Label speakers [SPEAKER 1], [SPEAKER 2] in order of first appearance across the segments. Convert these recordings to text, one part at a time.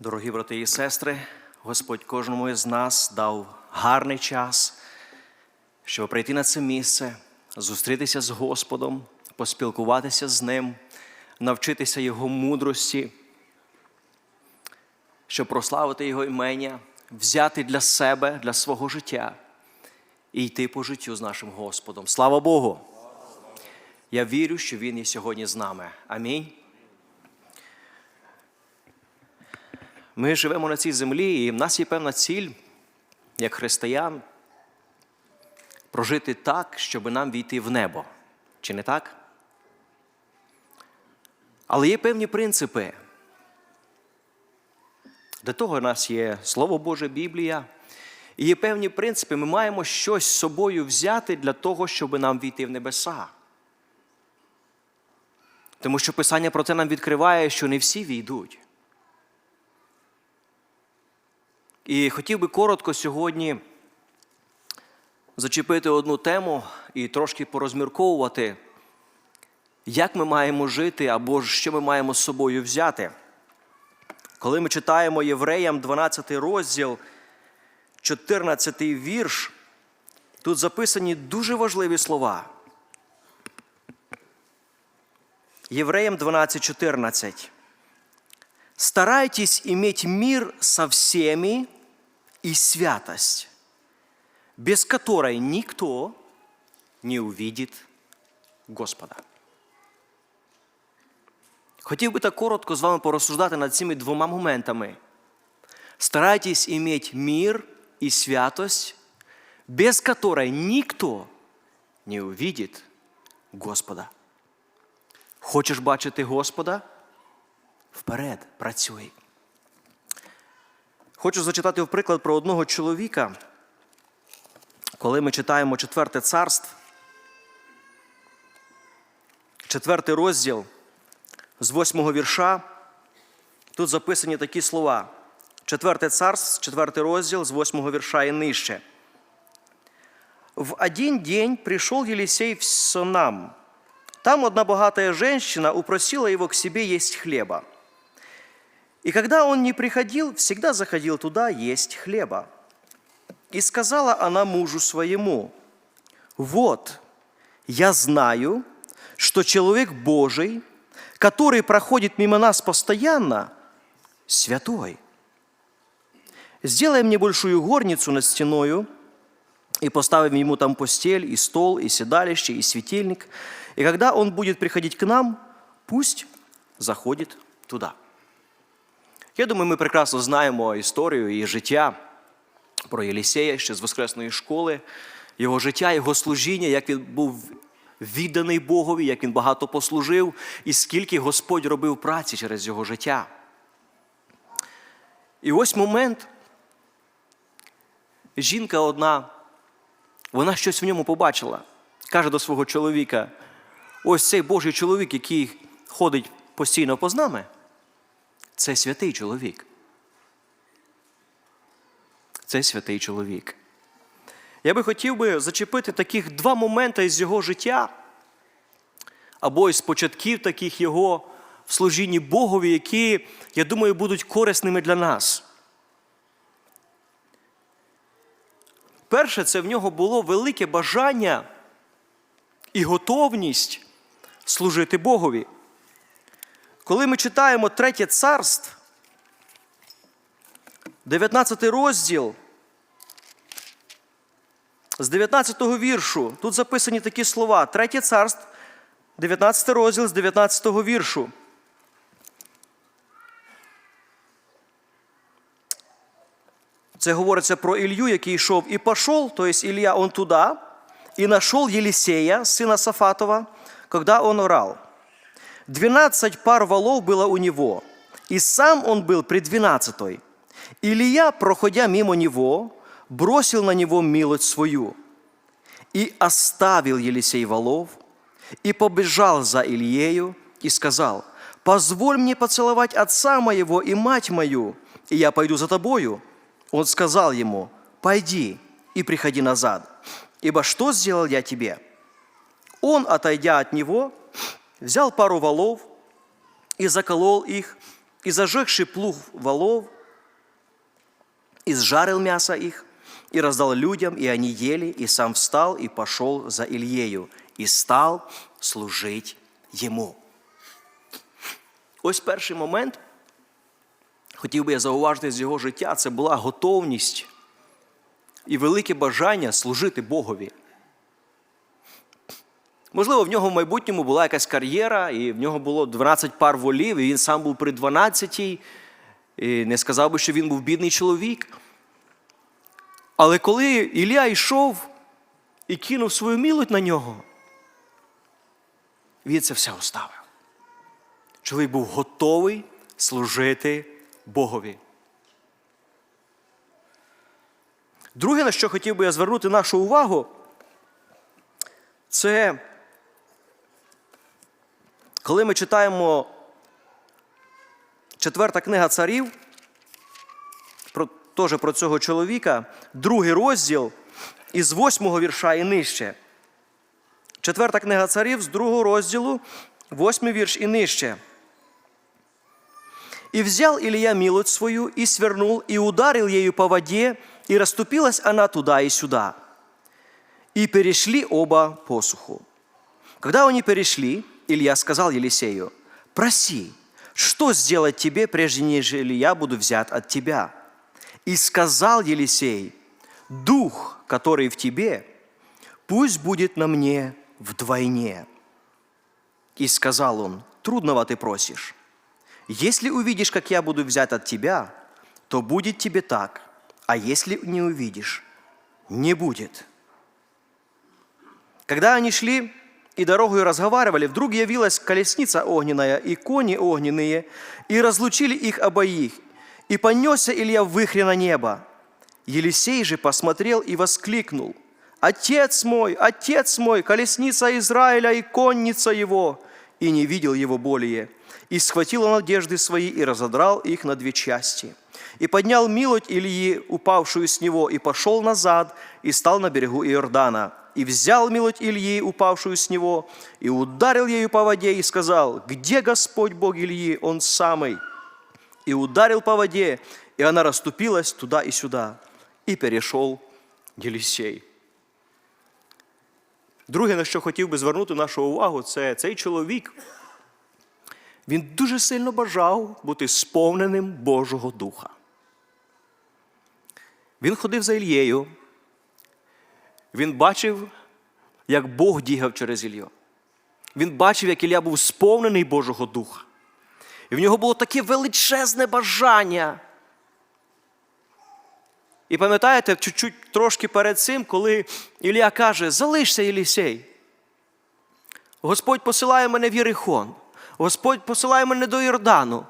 [SPEAKER 1] Дорогі брати і сестри, Господь кожному із нас дав гарний час, щоб прийти на це місце, зустрітися з Господом, поспілкуватися з Ним, навчитися Його мудрості, щоб прославити Його імення, взяти для себе, для свого життя і йти по життю з нашим Господом. Слава Богу! Я вірю, що Він є сьогодні з нами. Амінь. Ми живемо на цій землі, і в нас є певна ціль, як християн, прожити так, щоб нам війти в небо. Чи не так? Але є певні принципи. Для того у нас є Слово Боже, Біблія. І є певні принципи, ми маємо щось з собою взяти для того, щоб нам війти в небеса. Тому що Писання про це нам відкриває, що не всі війдуть. І хотів би коротко сьогодні зачепити одну тему і трошки порозмірковувати, як ми маємо жити або що ми маємо з собою взяти. Коли ми читаємо Євреям 12 розділ, 14 вірш, тут записані дуже важливі слова. Евреям 12:14. Старайтесь иметь мир со всеми и святость, без которой никто не увидит Господа. Хотів би так коротко з вами порозсуждати над цими двома моментами. Старайтесь иметь мир и святость, без которой никто не увидит Господа. Хочеш бачити Господа? Вперед, працюй. Хочу зачитати в приклад про одного чоловіка, коли ми читаємо четверте царство, четвертий розділ з восьмого вірша. Тут записані такі слова. Четверте царство, четвертий розділ з восьмого вірша і нижче. В один день пришел Елисей в Сонам. Там одна богатая женщина упросила его к себе есть хлеба. И когда он не приходил, всегда заходил туда есть хлеба. И сказала она мужу своему, «Вот, я знаю, что человек Божий, который проходит мимо нас постоянно, святой. Сделай мне большую горницу над стеною, и поставим ему там постель, и стол, и седалище, и светильник. И когда он будет приходить к нам, пусть заходит туда». Я думаю, ми прекрасно знаємо історію і життя про Єлісея ще з Воскресної школи, його життя, його служіння, як він був відданий Богові, як він багато послужив, і скільки Господь робив праці через його життя. І ось момент. Жінка одна, вона щось в ньому побачила, каже до свого чоловіка: ось цей Божий чоловік, який ходить постійно поз нами, це святий чоловік. Це святий чоловік. Я би хотів би зачепити таких два моменти з його життя, або із початків таких його в служінні Богові, які, я думаю, будуть корисними для нас. Перше, це в нього було велике бажання і готовність служити Богові. Коли ми читаємо третє царство, 19 розділ, з 19 віршу, тут записані такі слова. Третє царство, 19 розділ з 19 віршу. Це говориться про Ілью, який йшов і пішов, тобто Ілля он туди, і знайшов Єлісея, сина Сафатова, коли он орал. Двенадцать пар волов было у него, и сам он был при двенадцатой. Илья, проходя мимо него, бросил на него милость свою. И оставил Елисей волов, и побежал за Ильею, и сказал, «Позволь мне поцеловать отца моего и мать мою, и я пойду за тобою». Он сказал ему, «Пойди и приходи назад, ибо что сделал я тебе?» Он, отойдя от него, взял пару валов и заколол их и зажегший плуг валов, и сжарил мясо их, и раздал людям, и они ели, и сам встал и пошел за Ильею, и стал служить йому. Ось перший момент, хотів би я зауважити з його життя, це була готовність і велике бажання служити Богові. Можливо, в нього в майбутньому була якась кар'єра, і в нього було 12 пар волів, і він сам був при 12 і не сказав би, що він був бідний чоловік. Але коли Ілля йшов і кинув свою мілуть на нього, він це все оставив. Чоловік був готовий служити Богові. Друге, на що хотів би я звернути нашу увагу, це коли ми читаємо четверта книга царів, про, теж про цього чоловіка, другий розділ із восьмого вірша і нижче. Четверта книга царів з другого розділу, восьмий вірш і нижче. «И взял Илья милость свою, и свернул, и ударил ею по воде, и расступилась она туда и сюда. И перешли оба посуху. Когда они перешли, Илья сказал Елисею, «Проси, что сделать тебе, прежде нежели я буду взят от тебя?» И сказал Елисей, «Дух, который в тебе, пусть будет на мне вдвойне». И сказал он, «Трудного ты просишь. Если увидишь, как я буду взят от тебя, то будет тебе так, а если не увидишь, не будет». Когда они шли и дорогою разговаривали, вдруг явилась колесница огненная и кони огненные, и разлучили их обоих, и понесся Илья в вихре на небо. Елисей же посмотрел и воскликнул, «Отец мой, отец мой, колесница Израиля и конница его!» И не видел его более. И схватил он одежды свои и разодрал их на две части. И поднял милоть Ильи, упавшую с него, и пошел назад, и стал на берегу Иордана. И взял милоть Ильи, упавшую с него, и ударил ею по воде, и сказал, «Где Господь Бог Ильи? Он самый!» И ударил по воде, и она расступилась туда и сюда. І перейшов Єлісей. Друге, на що хотів би звернути нашу увагу, це цей чоловік. Він дуже сильно бажав бути сповненим Божого Духа. Він ходив за Ільєю. Він бачив, як Бог дігав через Ілью. Він бачив, як Ілля був сповнений Божого Духа. І в нього було таке величезне бажання. І пам'ятаєте, чуть-чуть трошки перед цим, коли Ілля каже: Залишся, Єлісей. Господь посилає мене в Єрихон. Господь посилає мене до Йордану.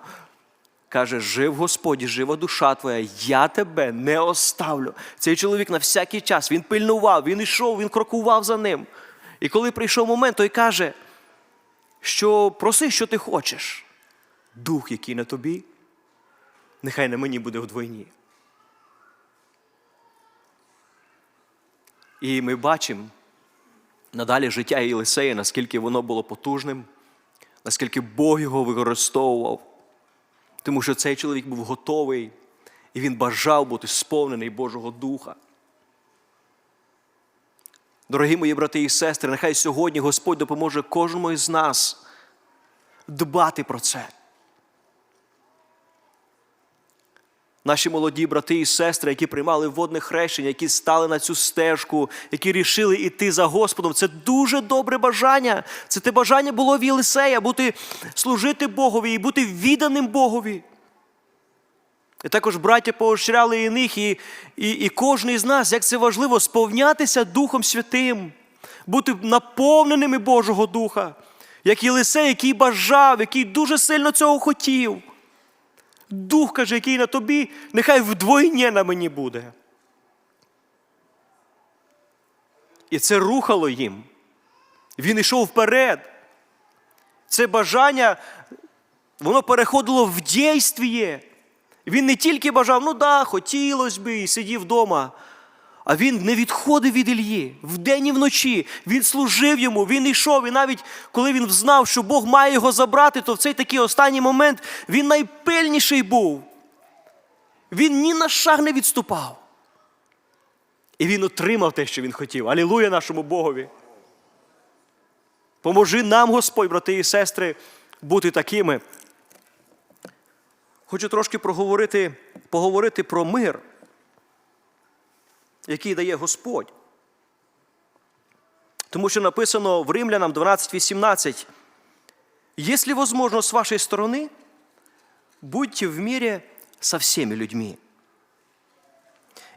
[SPEAKER 1] Каже, жив Господь, жива душа твоя, я тебе не оставлю. Цей чоловік на всякий час він пильнував, він йшов, він крокував за ним. І коли прийшов момент, той каже, що проси, що ти хочеш. Дух, який на тобі, нехай на мені буде вдвойні. І ми бачимо надалі життя Єлисея, наскільки воно було потужним, наскільки Бог його використовував. Тому що цей чоловік був готовий і він бажав бути сповнений Божого Духа. Дорогі мої брати і сестри, нехай сьогодні Господь допоможе кожному із нас дбати про це. Наші молоді брати і сестри, які приймали водне хрещення, які стали на цю стежку, які рішили йти за Господом, це дуже добре бажання. Це те бажання було в Єлисея бути служити Богові і бути відданим Богові. І також браття поощряли і них, і, і, і кожен із нас, як це важливо, сповнятися Духом Святим, бути наповненими Божого Духа, як Єлисей, який бажав, який дуже сильно цього хотів. Дух каже, який на тобі, нехай вдвойне на мені буде. І це рухало їм. Він йшов вперед. Це бажання, воно переходило в дійствіє. Він не тільки бажав, ну да, хотілося би і сидів вдома,
[SPEAKER 2] А він не відходив від Ільї вдень і вночі. Він служив йому, він йшов. І навіть коли він знав, що Бог має його забрати, то в цей такий останній момент він найпильніший був. Він ні на шаг не відступав. І він отримав те, що він хотів. Алілуя нашому Богові. Поможи нам, Господь, брати і сестри, бути такими.
[SPEAKER 1] Хочу трошки проговорити, поговорити про мир, який дає Господь. Тому що написано в Римлянам 12.18, «Если возможно с вашей стороны, будьте в мире со всеми людьми».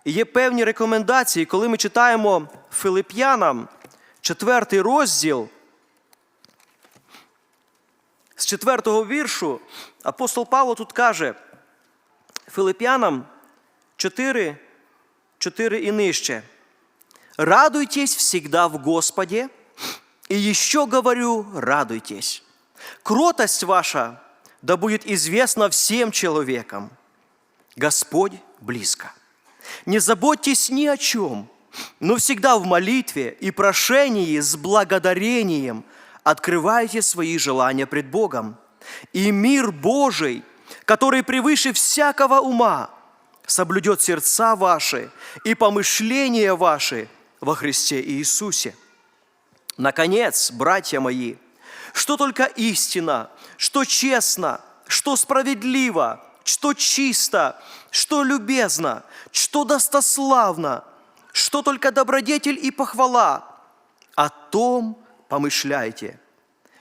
[SPEAKER 1] І є певні рекомендації, коли ми читаємо Филип'янам, 4 розділ, з 4 віршу, апостол Павло тут каже Филип'янам 4, 4 и ниже. Радуйтесь всегда в Господе, и еще говорю, радуйтесь. Кротость ваша да будет известна всем человекам. Господь близко. Не заботьтесь ни о чем, но всегда в молитве и прошении с благодарением открывайте свои желания пред Богом. И мир Божий, который превыше всякого ума, соблюдет сердца ваши и помышления ваши во Христе Иисусе. Наконец, братья мои, что только истина, что честно, что справедливо, что чисто, что любезно, что достославно, что только добродетель и похвала, о том помышляйте.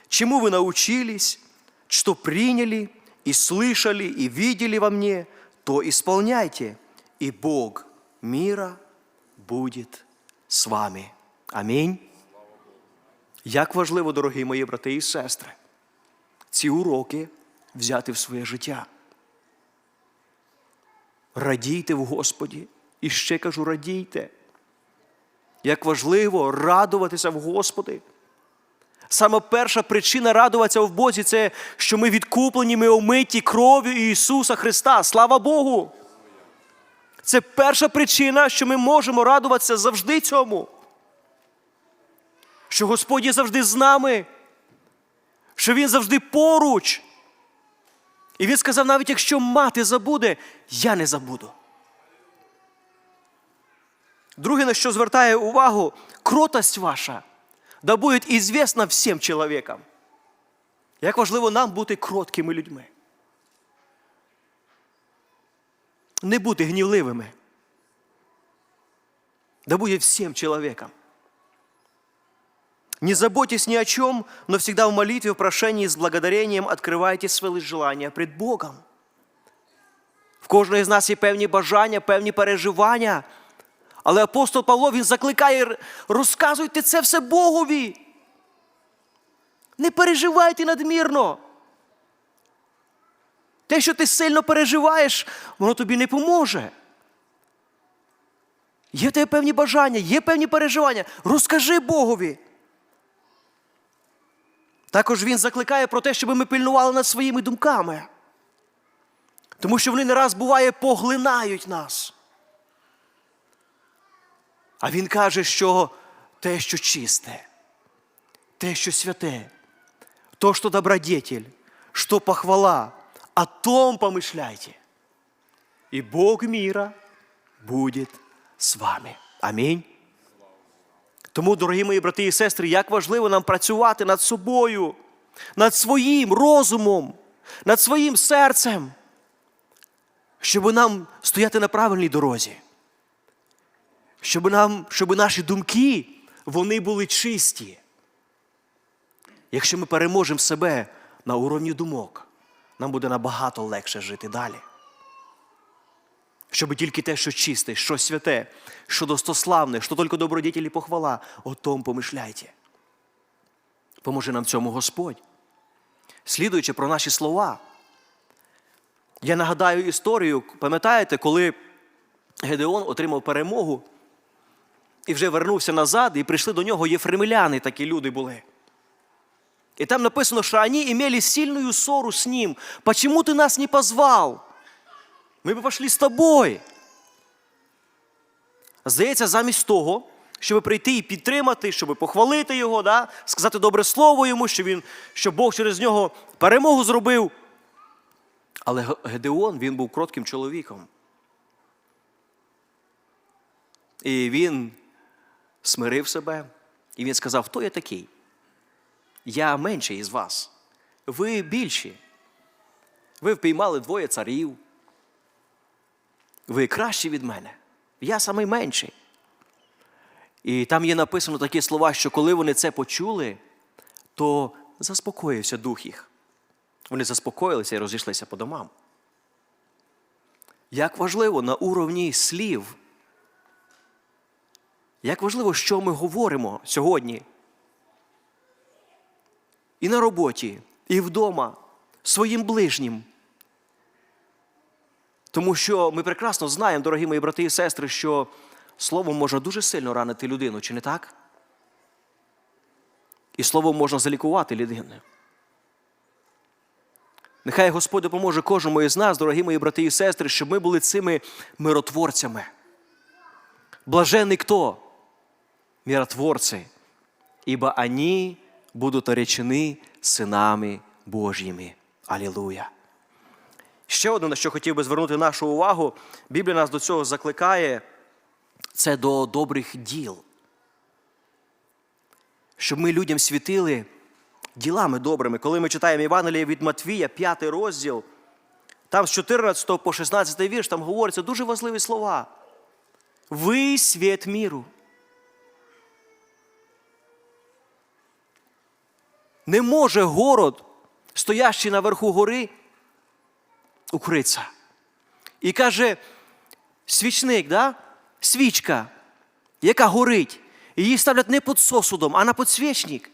[SPEAKER 1] Чему вы научились, что приняли и слышали и видели во мне, то исполняйте, и Бог мира будет з вами. Амінь. Як важливо, дорогі мої брати і сестри, ці уроки взяти в своє життя. Радійте в Господі. І ще кажу, радійте. Як важливо радуватися в Господи. Саме перша причина радуватися в Бозі це, що ми відкуплені, ми омиті кров'ю Ісуса Христа. Слава Богу! Це перша причина, що ми можемо радуватися завжди цьому. Що Господь є завжди з нами, що Він завжди поруч. І Він сказав, навіть якщо мати забуде, я не забуду. Друге, на що звертає увагу, кротость ваша, да буде ізвісна всім чоловікам. Як важливо нам бути кроткими людьми. не бути гнівливими. Да будет всем человеком. Не заботьтесь ни о чем, но всегда в молитве, в прошении с благодарением открывайте свої желання пред Богом. В кожного з нас є певні бажання, певні переживання. Але апостол Павло він закликає, розказуйте це все Богові. Не переживайте надмірно. Те, що ти сильно переживаєш, воно тобі не поможе. Є в тебе певні бажання, є певні переживання. Розкажи Богові. Також він закликає про те, щоб ми пильнували над своїми думками. Тому що вони не раз буває поглинають нас. А він каже, що те, що чисте, те, що святе, то, що добродетель, що похвала, о том помышляйте. И Бог мира будет з вами. Амінь. Тому, дорогі мої брати і сестри, як важливо нам працювати над собою, над своїм розумом, над своїм серцем, щоб нам стояти на правильній дорозі. Щоб, нам, щоб наші думки вони були чисті. Якщо ми переможемо себе на уровні думок, нам буде набагато легше жити далі. Щоб тільки те, що чисте, що святе, що достославне, що тільки добродітелі похвала, о том помишляйте. Поможе нам цьому Господь. Слідуючи про наші слова, я нагадаю історію, пам'ятаєте, коли Гедеон отримав перемогу і вже вернувся назад, і прийшли до нього єфремеляни, такі люди були. И там написано, что они имели сильную ссору с ним. Почему ты нас не позвал? Мы бы пошли с тобой.
[SPEAKER 2] Здається, замість того, щоб прийти і підтримати, щоб похвалити його, да? сказати добре слово йому, що, він, що Бог через нього перемогу зробив. Але Г- Гедеон він був кротким чоловіком. І він смирив себе, і він сказав: Хто я такий? Я менший із вас. Ви більші. Ви впіймали двоє царів. Ви кращі від мене. Я самий менший. І там є написано такі слова, що коли вони це почули, то заспокоївся дух їх. Вони заспокоїлися і розійшлися по домам. Як важливо на уровні слів, як важливо, що ми говоримо сьогодні. І на роботі, і вдома, своїм ближнім. Тому що ми прекрасно знаємо, дорогі мої брати і сестри, що словом можна дуже сильно ранити людину, чи не так? І словом можна залікувати людину. Нехай Господь допоможе кожному із нас, дорогі мої брати і сестри, щоб ми були цими миротворцями. Блаженний хто? Миротворці, ибо они будуть наречені синами Божіми. Алілуя. Ще одне, на що хотів би звернути нашу увагу, Біблія нас до цього закликає, це до добрих діл. Щоб ми людям світили ділами добрими. Коли ми читаємо Євангеліє від Матвія, 5 розділ, там з 14 по 16 вірш, там говоряться дуже важливі слова. Ви світ міру. Не може город, стоящий наверху гори, укритися. І каже, свічник, да? свічка, яка горить, її ставлять не під сосудом, а на підсвічник,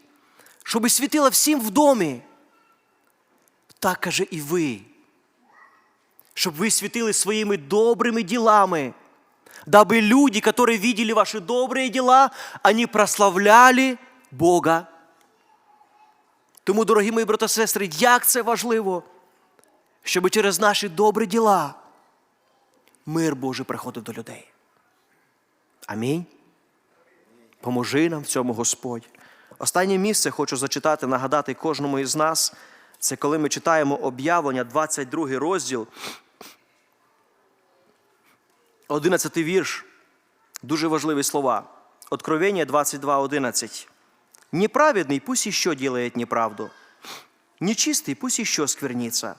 [SPEAKER 2] щоб світила всім в домі. Так каже і ви. Щоб ви світили своїми добрими ділами, дабы люди, которые видели ваши добрые дела, они прославляли Бога. тому, дорогі мої брати і сестри, як це важливо, щоб через наші добрі діла мир Божий приходив до людей. Амінь. Поможи нам в цьому Господь. Останнє місце хочу зачитати, нагадати кожному із нас. Це коли ми читаємо об'явлення, 22 розділ, 11 вірш. Дуже важливі слова. Откровення 22.11. Неправедный пусть еще делает неправду. Нечистый пусть еще сквернится.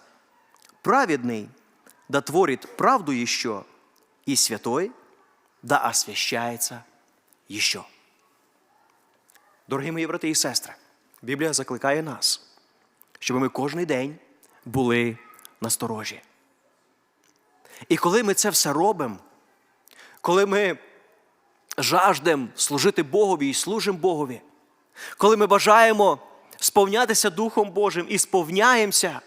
[SPEAKER 2] Праведный да творит правду еще. И святой да освящается еще. Дорогі мої брати і сестри, Біблія закликає нас, щоб ми кожен день були насторожі. І коли ми це все робимо, коли ми жаждемо служити Богові і служимо Богові, коли ми бажаємо сповнятися Духом Божим і сповняємося,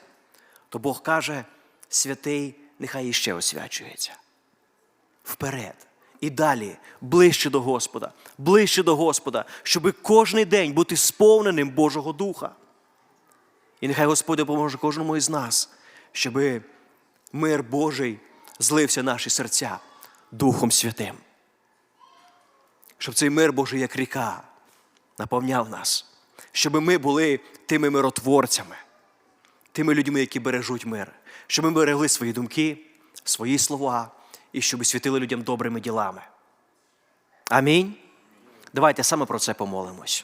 [SPEAKER 2] то Бог каже, святий, нехай іще освячується. Вперед. І далі, ближче до Господа, ближче до Господа, щоб кожен день бути сповненим Божого Духа. І нехай Господь допоможе кожному із нас, щоб мир Божий злився в наші серця Духом Святим. Щоб цей мир Божий, як ріка, наповняв нас, щоб ми були тими миротворцями, тими людьми, які бережуть мир, щоб ми берегли свої думки, свої слова і щоб світили людям добрими ділами. Амінь. Давайте саме про це помолимось.